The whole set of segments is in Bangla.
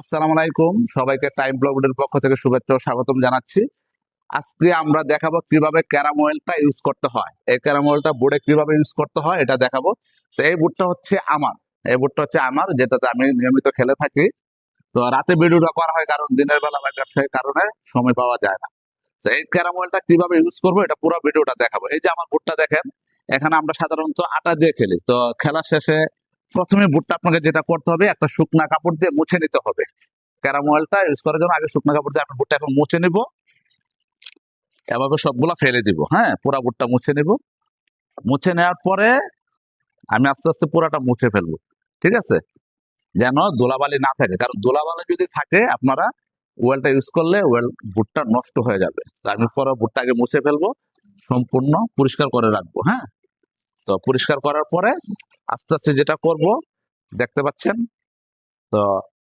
আসসালামু আলাইকুম। সবাইকে টাইম ব্লগের পক্ষ থেকে শুভেচ্ছা স্বাগতম জানাচ্ছি। আজকে আমরা দেখাবো কীভাবে ক্যারাম অয়েলটা ইউজ করতে হয়। এই ক্যারাম অয়েলটা বোর্ডে কীভাবে ইউজ করতে হয় এটা দেখাবো। তো এই বুটটা হচ্ছে আমার। এই বুটটা হচ্ছে আমার, যেটাতে আমি নিয়মিত খেলে থাকি। তো রাতে ভিডিওটা করা হয় কারণ দিনের বেলা ব্যবসার কারণে সময় পাওয়া যায় না। তো এই ক্যারাম অয়েলটা কীভাবে ইউজ করব এটা পুরো ভিডিওটা দেখাবো। এই যে আমার বুটটা দেখেন, এখানে আমরা সাধারণত আটা দিয়ে খেলি। তো খেলার শেষে প্রথমে বুটটা আপনাকে যেটা করতে হবে, একটা শুকনা কাপড় দিয়ে মুছে নিতে হবে। ক্যারাম অয়েলটা ইউজ করার জন্য আগে শুকনা কাপড় দিয়ে আমি বুটটা এখন মুছে নিব। এভাবে সবগুলা ফেলে দিব হ্যাঁ? পুরা বুটটা মুছে নিব। মুছে নেওয়ার পরে আমি আস্তে আস্তে পুরাটা মুছে ফেলব, ঠিক আছে? যেন দোলাবালি না থাকে, কারণ দোলাবালি যদি থাকে, আপনারা ওয়েলটা ইউজ করলে ওয়েল বুটটা নষ্ট হয়ে যাবে। আমি পরে বুটটা আগে মুছে ফেলব, সম্পূর্ণ পরিষ্কার করে রাখব হ্যাঁ? তো পরিষ্কার করার পরে আস্তে আস্তে যেটা করব, দেখতে পাচ্ছেন? তো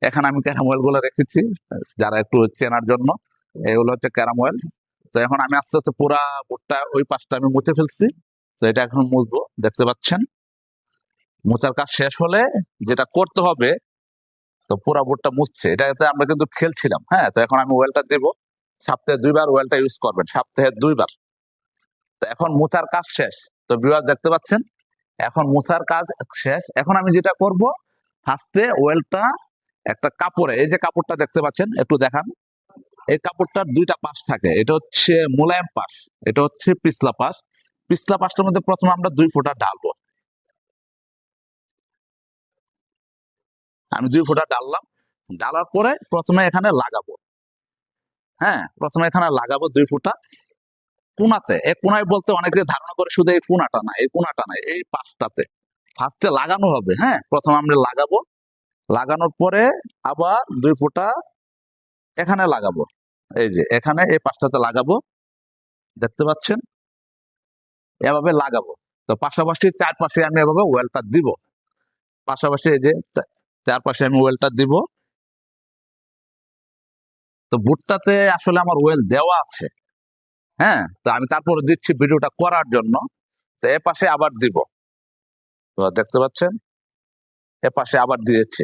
এখানে আমি ক্যারাম অয়েলগুলো রেখেছি, যারা একটু চেনার জন্য। এগুলো হচ্ছে ক্যারাম অয়েল তো এখন আমি আস্তে আস্তে পুরা বুটটা ওই পাশটা আমি মুছে ফেলছি। তো এটা এখন মুছবো, দেখতে পাচ্ছেন? মোচার কাজ শেষ হলে যেটা করতে হবে, তো পুরা বুটটা মুছছে। এটাতে আমরা কিন্তু খেলছিলাম হ্যাঁ? তো এখন আমি ওয়েলটা দেবো। সপ্তাহে দুইবার ওয়েলটা ইউজ করবেন, সপ্তাহে দুইবার। তো এখন মোচার কাজ শেষ। তো বিবার দেখতে পাচ্ছেন? এখন মোছার কাজ শেষ। এখন আমি যেটা করব ফার্স্টে ওয়েলটা একটা কাপড়ে, এই যে কাপড়টা দেখতে পাচ্ছেন, একটু দেখান। এই কাপড়টার দুইটা পাশ থাকে, এটা হচ্ছে মোলায়েম পাশ, এটা হচ্ছে পিছলা পাশ। পিছলা পাশটার মধ্যে প্রথমে আমরা দুই ফোঁটা ডালবো। আমি দুই ফোঁটা ডাললাম, ডালার পরে প্রথমে এখানে লাগাবো। হ্যাঁ প্রথমে এখানে লাগাবো দুই ফোঁটা। কোনাতে এই কোনায় বলতে অনেকে ধারণা করে শুধু এই কোনাটা না, এই কোনাটা না, এই পাশটাতে। ফার্স্টে লাগানো হবে হ্যাঁ? প্রথম আমরা লাগাবো। লাগানোর পরে আবার দুই ফোঁটা এখানে লাগাবো। এই যে, এখানে এই পাশটাতে লাগাবো। দেখতে পাচ্ছেন? এভাবে লাগাবো। তো পাশাপাশি চারপাশে আমি এভাবে ওয়েলটা দিব। পাশাপাশি এই যে চারপাশে আমি ওয়েলটা দিব। তো বুটটাতে আসলে আমার ওয়েল দেওয়া আছে। হ্যাঁ? তো আমি তারপরে দিচ্ছি ভিডিওটা করার জন্য। তো এ পাশে আবার দিব। তো দেখতে পাচ্ছেন? এ পাশে আবার দিয়েছি।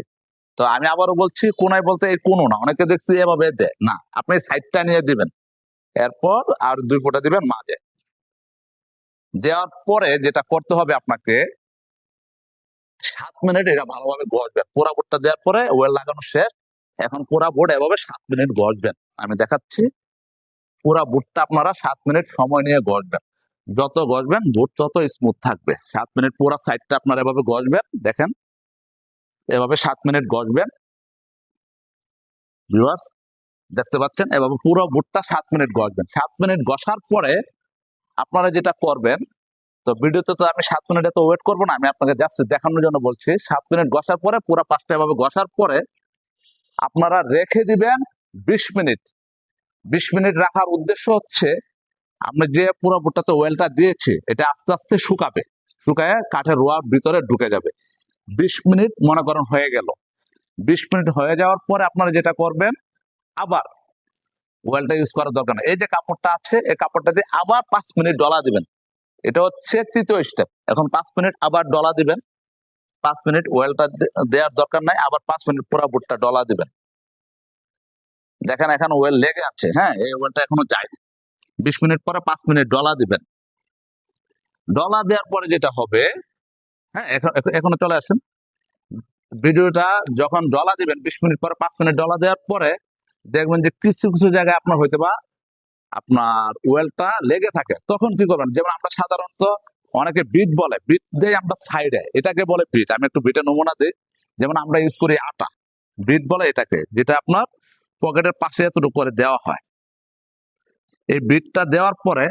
তো আমি আবারও বলছি, কোনায় বলতে এই কোনো না। অনেকে দেখছি এভাবে দেয়। না, আপনি সাইডটা নিয়ে দিবেন। এরপর আর দুই ফোঁটা দিবেন মাঝে। দেওয়ার পরে যেটা করতে হবে আপনাকে, সাত মিনিট এটা ভালোভাবে গজবেন পোড়া বোর্ডটা দেওয়ার পরে ওয়েল লাগানো শেষ। এখন পোড়া বোর্ড এভাবে সাত মিনিট গজবেন আমি দেখাচ্ছি। পুরা বুটটা আপনারা সাত মিনিট সময় নিয়ে গজবেন যত গজবেন বুট তত স্মুথ থাকবে। সাত মিনিট পুরা সাইডটা আপনারা এভাবে গজবেন দেখেন। এভাবে সাত মিনিট ভিউয়ার্স দেখতে পাচ্ছেন? এভাবে পুরো বুটটা সাত মিনিট গজবেন সাত মিনিট গসার পরে আপনারা যেটা করবেন, তো ভিডিওতে তো আমি সাত মিনিট এত ওয়েট করব না, আমি আপনাকে জাস্ট দেখানোর জন্য বলছি। সাত মিনিট গসার পরে, পুরো পাঁচটা এভাবে গসার পরে আপনারা রেখে দিবেন বিশ মিনিট। বিশ মিনিট রাখার উদ্দেশ্য হচ্ছে, আমরা যে পুরো বুটটাতে ওয়েলটা দিয়েছি, এটা আস্তে আস্তে শুকাবে। শুকায় কাঠের রোয়ার ভিতরে ঢুকে যাবে। বিশ মিনিট মনে করেন হয়ে গেল। বিশ মিনিট হয়ে যাওয়ার পরে আপনারা যেটা করবেন, আবার ওয়েলটা ইউজ করার দরকার এই যে কাপড়টা আছে, এই কাপড়টা দিয়ে আবার পাঁচ মিনিট ডলা দিবেন। এটা হচ্ছে তৃতীয় স্টেপ এখন পাঁচ মিনিট আবার ডলা দিবেন। পাঁচ মিনিট ওয়েলটা দেওয়ার দরকার নাই, আবার পাঁচ মিনিট পুরো বুটটা ডলা দিবেন। দেখেন এখন ওয়েল লেগে আছে হ্যাঁ এই ওয়েলটা এখনও যায়নি। বিশ মিনিট পরে পাঁচ মিনিট ডলা দিবেন। ডলা দেওয়ার পরে যেটা হবে হ্যাঁ এখন চলে আসেন। ভিডিওটা যখন ডলা দিবেন, বিশ মিনিট পরে পাঁচ মিনিট ডলা দেওয়ার পরে দেখবেন যে কিছু কিছু জায়গায় আপনার হয়তো বা আপনার ওয়েলটা লেগে থাকে। তখন কি করবেন? যেমন আমরা সাধারণত অনেকে বিট বলে, বিট দেই আমরা সাইডে এটাকে বলে বিট। আমি একটু বিটের নমুনা দিই। যেমন আমরা ইউজ করি আটা। বিট বলে এটাকে, যেটা আপনার পকেটের পাশে এতটুকু করে দেওয়া হয়। এই বিটটা দেওয়ার পরে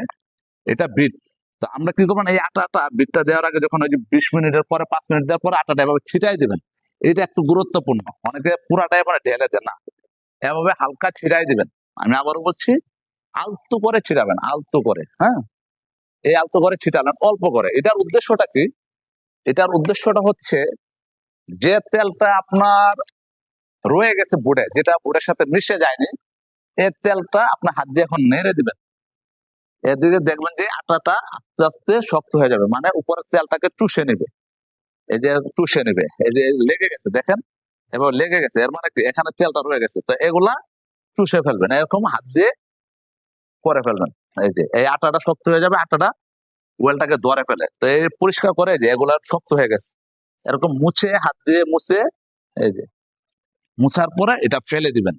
এটা বিট তো আমরা কি করবেন এই আটাটা বিটটা দেওয়ার আগে যখন ওই যে বিশ মিনিটের পরে, পাঁচ মিনিট দেওয়ার পরে আটাটা এভাবে ছিটাই দিবেন। এটা একটু গুরুত্বপূর্ণ। অনেকে পুরাটা এবারে ঢেলে দেয় না। এভাবে হালকা ছিটাই দিবেন। আমি আবারও বলছি, আলতু করে ছিটাবেন, আলতু করে হ্যাঁ? এই আলতু করে ছিটালেন, অল্প করে। এটার উদ্দেশ্যটা কি? এটার উদ্দেশ্যটা হচ্ছে যে তেলটা আপনার রয়ে গেছে বুড়ে, যেটা বুড়ের সাথে মিশে যায়নি এই তেলটা আপনার হাত দিয়ে এখন নেড়ে দিবেন। এদিকে দেখবেন যে আটাটা আস্তে আস্তে শক্ত হয়ে যাবে মানে উপরের তেলটাকে টুষে নেবে। এই যে টুষে নেবে, এই যে লেগে গেছে, দেখেন? এবার লেগে গেছে, এর মানে এখানে তেলটা রয়ে গেছে, তো এগুলা চুষে ফেলবেন, এরকম হাত দিয়ে করে ফেলবেন। এই যে, এই আটাটা শক্ত হয়ে যাবে, আটাটা ওয়েলটাকে ধরে ফেলে। তো এই পরিষ্কার করে যে এগুলা শক্ত হয়ে গেছে, এরকম মুছে, হাত দিয়ে মুছে, এই যে। মুছার পরে এটা ফেলে দিবেন।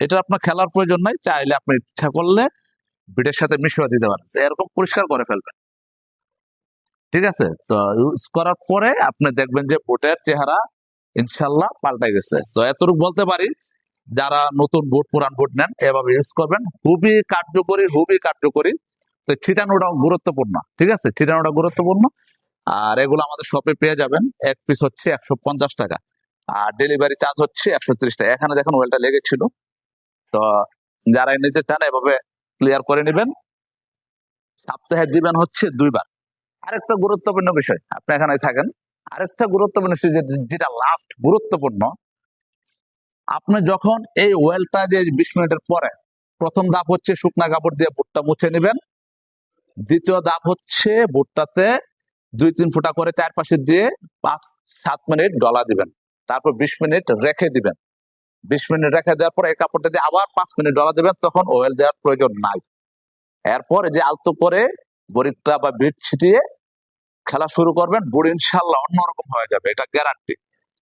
এটা আপনার খেলার প্রয়োজন নাই, চাইলে আপনি ইচ্ছা করলে বিটের সাথে মিশিয়ে দিতে পারেন। এরকম পরিষ্কার করে ফেলবেন। ঠিক আছে? তো ইউজ করার পরে আপনি দেখবেন যে বুটের চেহারা ইনশাল্লাহ পাল্টে গেছে। তো এতটুকু বলতে পারি, যারা নতুন বুট, পুরান বুট নেন, এভাবে ইউজ করবেন। খুবই কার্যকরী খুবই কার্যকরী। তো ছিটানোটাও গুরুত্বপূর্ণ। ঠিক আছে? ছিটানোটা গুরুত্বপূর্ণ। আর এগুলো আমাদের শপে পেয়ে যাবেন। এক পিস হচ্ছে একশো পঞ্চাশ টাকা। আর ডেলিভারি চার্জ হচ্ছে একশো ত্রিশ টাকা। এখানে দেখুন ওয়েলটা লেগেছিল তো যারা নিতে চান এভাবে ক্লিয়ার করে নেবেন। সপ্তাহে দিবেন হচ্ছে দুইবার। আরেকটা গুরুত্বপূর্ণ বিষয়, আপনি এখানে থাকেন। আরেকটা গুরুত্বপূর্ণ বিষয় যেটা লাস্ট গুরুত্বপূর্ণ, আপনি যখন এই ওয়েলটা যে বিশ মিনিটের পরে প্রথম ধাপ হচ্ছে শুকনা কাপড় দিয়ে বুটটা মুছে নেবেন। দ্বিতীয় ধাপ হচ্ছে বুটটাতে দুই তিন ফুটা করে চারপাশে দিয়ে পাঁচ সাত মিনিট ডলা দিবেন। তারপর বিশ মিনিট রেখে দিবেন। বিশ মিনিট রেখে দেওয়ার পর এই কাপড়টা দিয়ে আবার পাঁচ মিনিট ডলা দিবেন, তখন ওয়েল দেওয়ার প্রয়োজন নাই। এরপর যে আলতো করে বরিকটা বা বিট ছিটিয়ে খেলা শুরু করবেন, বুড়ি ইনশাল্লাহ অন্যরকম হয়ে যাবে, এটা গ্যারান্টি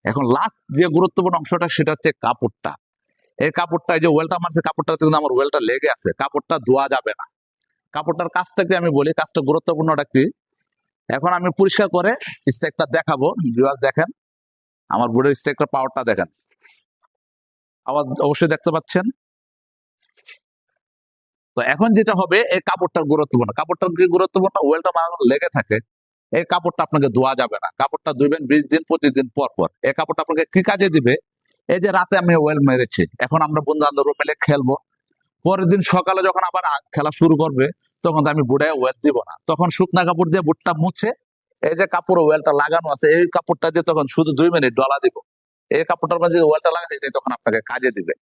এখন লাস্ট যে গুরুত্বপূর্ণ অংশটা সেটা হচ্ছে কাপড়টা। এই কাপড়টা যে ওয়েলটা মারছে কাপড়টা কিন্তু আমার ওয়েলটা লেগে আছে, কাপড়টা ধোয়া যাবে না। কাপড়টার কাজটাকে আমি বলি, কাজটা গুরুত্বপূর্ণটা কি? এখন আমি পরিষ্কার করে স্টেকটা দেখাবো দেখেন। আমার বোর্ডের স্টেকটার পাওয়ারটা দেখেন। আবার অবশ্যই দেখতে পাচ্ছেন। তো এখন যেটা হবে, এই কাপড়টার গুরুত্বপূর্ণ। কাপড়টার কি গুরুত্বপূর্ণ? ওয়েলটা মারানো লেগে থাকে। এই কাপড়টা আপনাকে ধোয়া যাবে না। কাপড়টা ধুবেন বিশ দিন, পঁচিশ দিন পর পর। এই কাপড়টা আপনাকে কি কাজে দিবে? এই যে রাতে আমি ওয়েল মেরেছি। এখন আমরা বন্ধু বান্ধব মিলে খেলব। পরের দিন সকালে যখন আবার খেলা শুরু করবে, তখন তো আমি বুড়ে ওয়েল দিব না। তখন শুকনা কাপড় দিয়ে বুটটা মুছে এই যে কাপড় ওয়েলটা লাগানো আছে, এই কাপড়টা দিয়ে তখন শুধু দুই মিনিট ডলা দিব। এই কাপড়টার মাঝে ওয়েলটা লাগাছে এটাই তখন আপনাকে কাজে দিবে।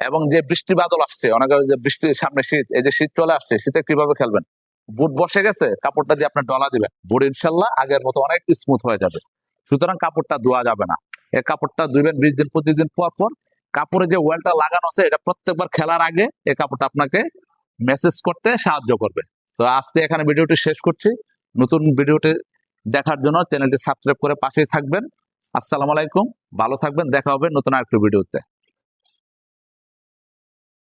এবং যে বৃষ্টি বাদল আসছে, অনেক যে বৃষ্টির সামনে শীত, এই যে শীত চলে আসছে, শীতে কীভাবে খেলবেন? বুট বসে গেছে, কাপড়টা দিয়ে আপনি ডলা দিবেন। বুট ইনশাল্লাহ আগের মতো অনেক স্মুথ হয়ে যাবে। সুতরাং কাপড়টা ধোয়া যাবে না। এই কাপড়টা ধুবেন বিশ দিন, পঁচিশ দিন পর পর। কাপড়ে যে ওয়েলটা লাগানো আছে, এটা প্রত্যেকবার খেলার আগে এই কাপড়টা আপনাকে মেসেজ করতে সাহায্য করবে। তো আজকে এখানে ভিডিওটি শেষ করছি। নতুন ভিডিওটি দেখার জন্য চ্যানেলটি সাবস্ক্রাইব করে পাশেই থাকবেন। আসসালামু আলাইকুম, ভালো থাকবেন, দেখা হবে নতুন আরেকটি ভিডিওতে।